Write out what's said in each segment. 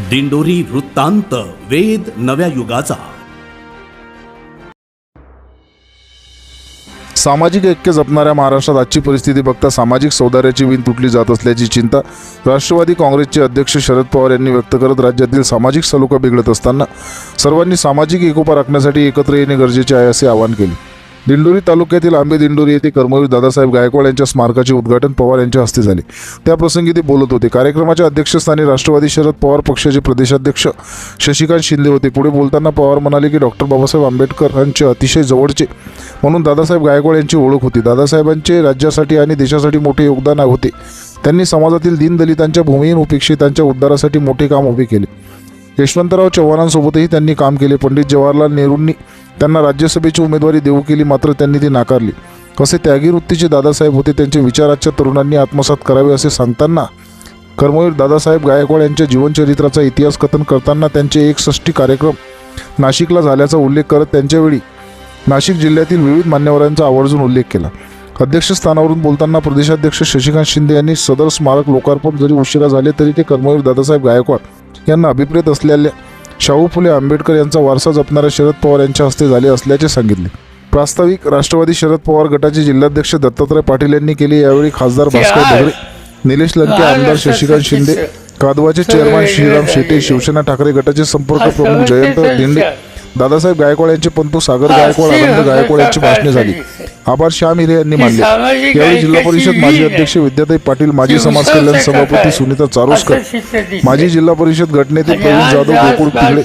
दिंडोरी वृत्तांत वेद नव्या युगाचा. सामाजिक ऐक्य जपणाऱ्या महाराष्ट्रात आजची परिस्थिती बघता सामाजिक सौदार्याची विण तुटली जात असल्याची चिंता राष्ट्रवादी काँग्रेसचे अध्यक्ष शरद पवार यांनी व्यक्त करत राज्यातील सामाजिक सलोखा बिघडत असताना सर्वांनी सामाजिक एकोपा राखण्यासाठी एकत्र येणे गरजेचे आहे असे आवाहन केले. दिंडोरी तालुक्यातील आंबे दिंडोरी येथे कर्मवीर दादासाहेब गायकवाड यांच्या स्मारकाचे उद्घाटन पवार यांच्या हस्ते झाले. त्याप्रसंगी ते बोलत होते. कार्यक्रमाच्या अध्यक्षस्थानी राष्ट्रवादी शरद पवार पक्षाचे प्रदेशाध्यक्ष शशिकांत शिंदे होते. पुढे बोलताना पवार म्हणाले की डॉक्टर बाबासाहेब आंबेडकर यांचे अतिशय जवळचे म्हणून दादासाहेब गायकवाड यांची ओळख होती. दादासाहेबांचे राज्यासाठी आणि देशासाठी मोठे योगदान होते. त्यांनी समाजातील दीनदलितांच्या भूमिहीन उपेक्षितांच्या उद्धारासाठी मोठे काम उभे केले. यशवंतराव चव्हाणांसोबतही त्यांनी काम केले. पंडित जवाहरलाल नेहरूंनी त्यांना राज्यसभेची उमेदवारी देऊ केली मात्र त्यांनी ती नाकारली. कसे त्यागी वृत्तीचे दादासाहेब होते त्यांचे विचार आजच्या तरुणांनी आत्मसात करावे असे सांगताना कर्मवीर दादासाहेब गायकवाड यांच्या जीवनचरित्राचा इतिहास कथन करताना त्यांचे एक षष्टी कार्यक्रम नाशिकला झाल्याचा उल्लेख करत त्यांच्यावेळी नाशिक जिल्ह्यातील विविध मान्यवरांचा आवर्जून उल्लेख केला. अध्यक्षस्थानावरून बोलताना प्रदेशाध्यक्ष शशिकांत शिंदे यांनी सदर स्मारक लोकार्पण जरी उशिरा झाले तरी ते कर्मवीर दादासाहेब गायकवाड यांना अभिप्रेत असलेल्या शाहू फुले आंबेडकर यांचा वारसा जपणाऱ्या शरद पवार यांच्या हस्ते झाले असल्याचे सांगितले. प्रास्ताविक राष्ट्रवादी शरद पवार गटाचे जिल्हाध्यक्ष दत्तात्रय पाटील यांनी केले यावेळी खासदार भास्कर ढगरे निलेश लंके आमदार शशिकांत शिंदे कादवाचे चेअरमन श्रीराम शेटे शिवसेना ठाकरे गटाचे संपर्क प्रमुख जयंत दिंडे दादासाहेब गायकवाड यांचे पंतू सागर गायकवाड आनंद गायकवाड यांची भाषणे झाली. आभार श्याम हिरे यांनी मानले. यावेळी जिल्हा परिषद माजी अध्यक्ष विद्याताई पाटील माजी समाज कल्याण सभापती सुनीता चारोसकर माजी जिल्हा परिषद गटनेते प्रवीण जाधव गोकुळ पिगळे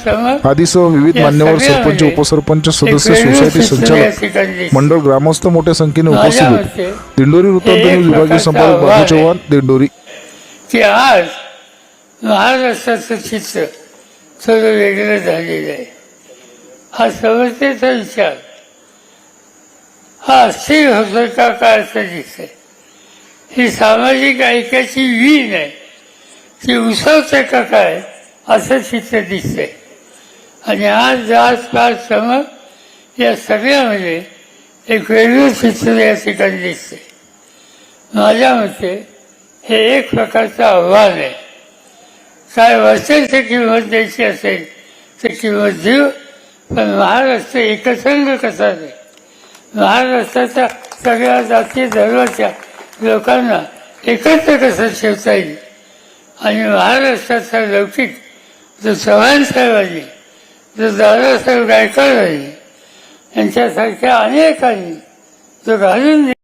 आदीसह विविध मान्यवर सरपंच उपसरपंच सदस्य सोसायटी संचालक मंडळ ग्रामस्थ मोठ्या संख्येने उपस्थित होते. दिंडोरी वृत्तांत न्यूज विभागीय संपादक बाबू चव्हाण दिंडोरी. की आज महाराष्ट्राचं चित्र थोडं वेगळं झालेलं आहे. हा समस्येचा विचार. हा अस्थिर होतो का काय असं दिसतंय ही सामाजिक ऐक्याची वीण आहे. ती उसवते का काय असं चित्र दिसते आणि आज जात पाच समज या सगळ्यामध्ये एक वेगळं चित्र या ठिकाणी दिसते माझ्या मते हे एक प्रकारचं आव्हान आहे. काय वस्तूची किंमत द्यायची असेल तर किंमत देऊ पण महाराष्ट्र एकसंघ कसा नाही महाराष्ट्राच्या सगळ्या जाती धर्माच्या लोकांना एकत्र कसं ठेवता येईल? आणि महाराष्ट्राचा लौकिक जो चव्हाण साहेबांनी जो दादासाहेब गायकवाड यांच्यासारख्या अनेकांनी जो घालून